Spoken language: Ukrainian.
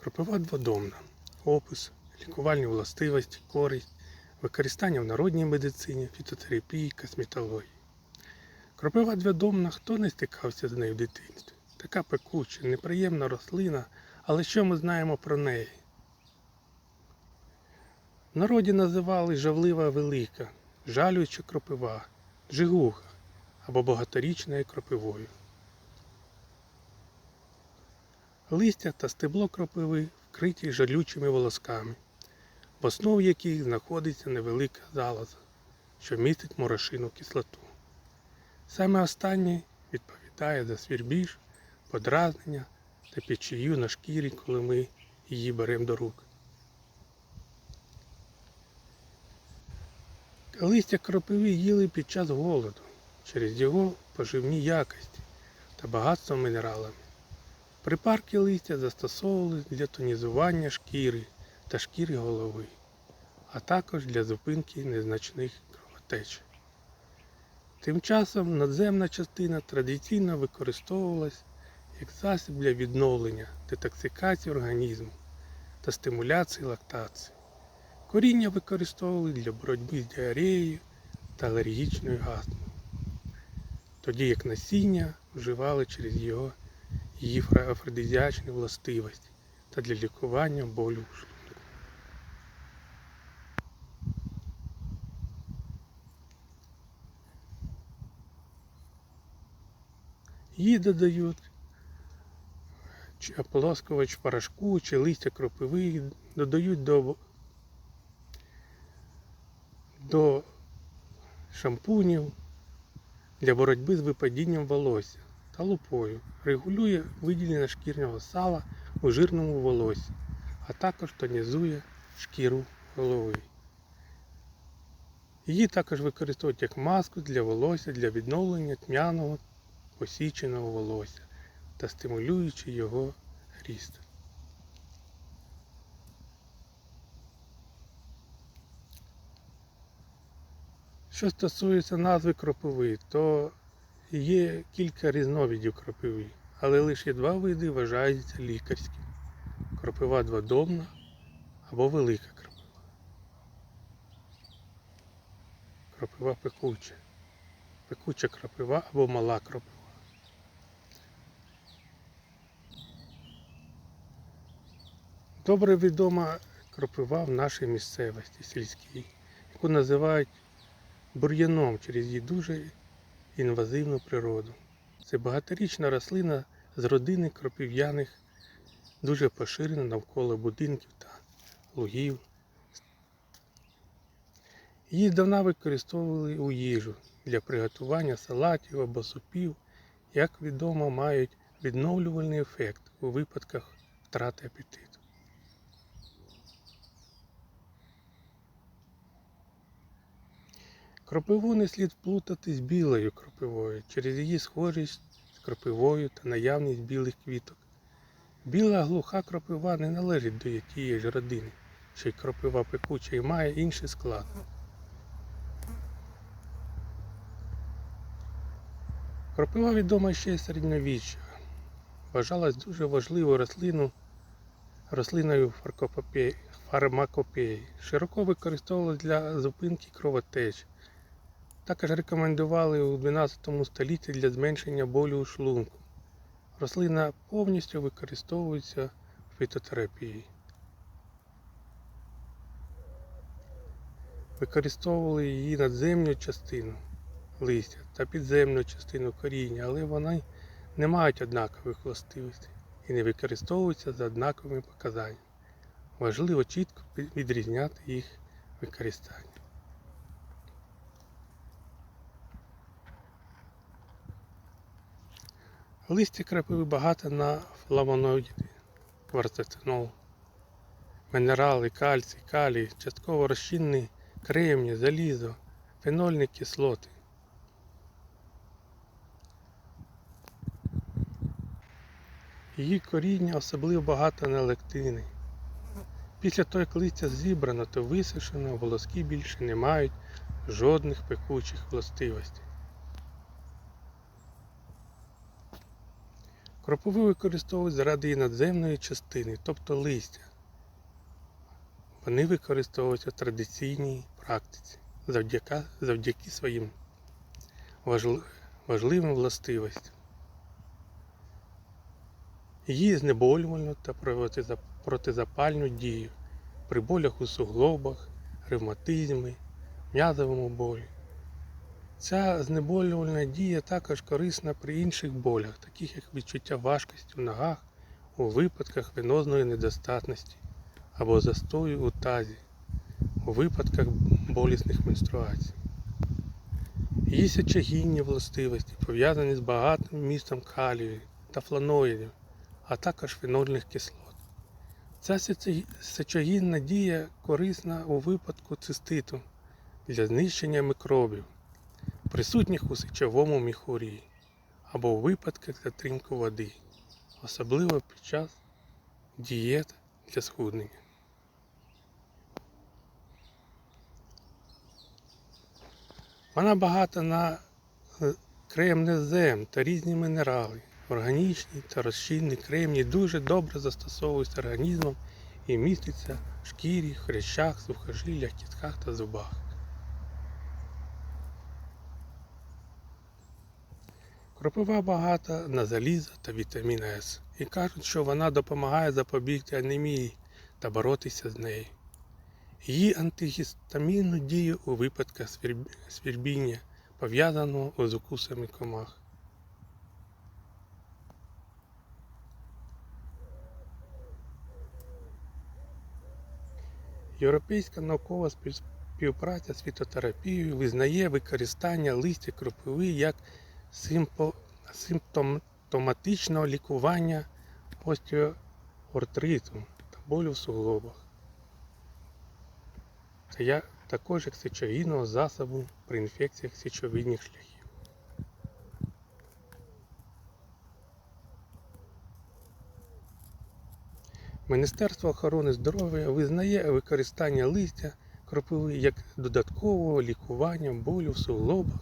Кропива дводомна. Опис, лікувальні властивості, користь, використання в народній медицині, фітотерапії, косметології. Кропива дводомна, хто не стикався з нею в дитинстві. Така пекуча, неприємна рослина, але що ми знаємо про неї? В народі називали жавлива велика, жалююча кропива, джигуха або багаторічною кропивою. Листя та стебло кропиви вкриті жалючими волосками, в основі яких знаходиться невелика залоза, що містить морошину кислоту. Саме останнє відповідає за свірбіж, подразнення та печію на шкірі, коли ми її беремо до рук. Листя кропиви їли під час голоду через його поживні якості та багатство мінералами. Припарки листя застосовували для тонізування шкіри та шкіри голови, а також для зупинки незначних кровотеч. Тим часом надземна частина традиційно використовувалась як засіб для відновлення детоксикації організму та стимуляції лактації. Коріння використовували для боротьби з діареєю та алергічною астмою, тоді як насіння вживали через його її афродизіачні властивості та для лікування болю в шлунку. Її додають чи ополоскувач порошку чи листя кропиви, додають до, до шампунів для боротьби з випадінням волосся та лупою, регулює виділення шкірного сала у жирному волосі, а також тонізує шкіру голови. Її також використовують як маску для волосся для відновлення тьмяного посіченого волосся та стимулюючи його ріст. Що стосується назви кропиви, то є кілька різновидів кропиви, але лише два види вважаються лікарськими. Кропива дводомна або велика кропива. Кропива пекуча. Пекуча кропива або мала кропива. Добре відома кропива в нашій місцевості сільській, яку називають бур'яном через її дуже інвазивну природу. Це багаторічна рослина з родини кропив'яних, дуже поширена навколо будинків та лугів. Її здавна використовували у їжу для приготування салатів або супів, як відомо, мають відновлювальний ефект у випадках втрати апетиту. Кропиву не слід плутати з білою кропивою через її схожість з кропивою та наявність білих квіток. Біла глуха кропива не належить до ж родини, що й кропива пекуча і має інший склад. Кропива відома ще середньовіччя. Вважалась дуже важливою рослину, рослиною фармакопеї. Широко використовувалась для зупинки кровотеч. Також рекомендували у 12 столітті для зменшення болю у шлунку. Рослина повністю використовується в фітотерапії. Використовували її надземну частину листя та підземну частину коріння, але вони не мають однакових властивостей і не використовуються за однаковими показаннями. Важливо чітко відрізняти їх використання. Листя крапиви багато на флавоноїди, кварцетинол, мінерали, кальцій, калій, частково розчинні кремні, залізо, фенольні кислоти. Її коріння особливо багато на лектини. Після того, як листя зібрано та висушено, волоски більше не мають жодних пекучих властивостей. Кропиву використовують заради її надземної частини, тобто листя. Вони використовуються в традиційній практиці завдяки, завдяки своїм важливим властивостям. Її знеболювальну та протизапальну дію при болях у суглобах, ревматизмі, м'язовому болі. Ця знеболювальна дія також корисна при інших болях, таких як відчуття важкості в ногах у випадках венозної недостатності або застою у тазі, у випадках болісних менструацій. Її сечогінні властивості пов'язані з багатим містом калію та фланоїдів, а також фенольних кислот. Ця сечогінна дія корисна у випадку циститу для знищення мікробів, присутніх у сечовому міхурі або у випадках затримку води, особливо під час дієт для схуднення. Вона багата на е, кремнезем та різні мінерали. Органічні та розчинні кремні дуже добре застосовуються організмом і містяться в шкірі, хрящах, сухожиллях, кістках та зубах. Кропива багата на залізо та вітамін С. І кажуть, що вона допомагає запобігти анемії та боротися з нею. Її антигістамінну дію у випадках свірбіння, пов'язаного з укусами комах. Європейська наукова спів- співпраця з фітотерапією визнає використання листя кропиви як симптоматичного лікування остеоартриту та болю в суглобах. Та я також як сечогінного засобу при інфекціях сечовидних шляхів. Міністерство охорони здоров'я визнає використання листя кропиви як додаткового лікування болю в суглобах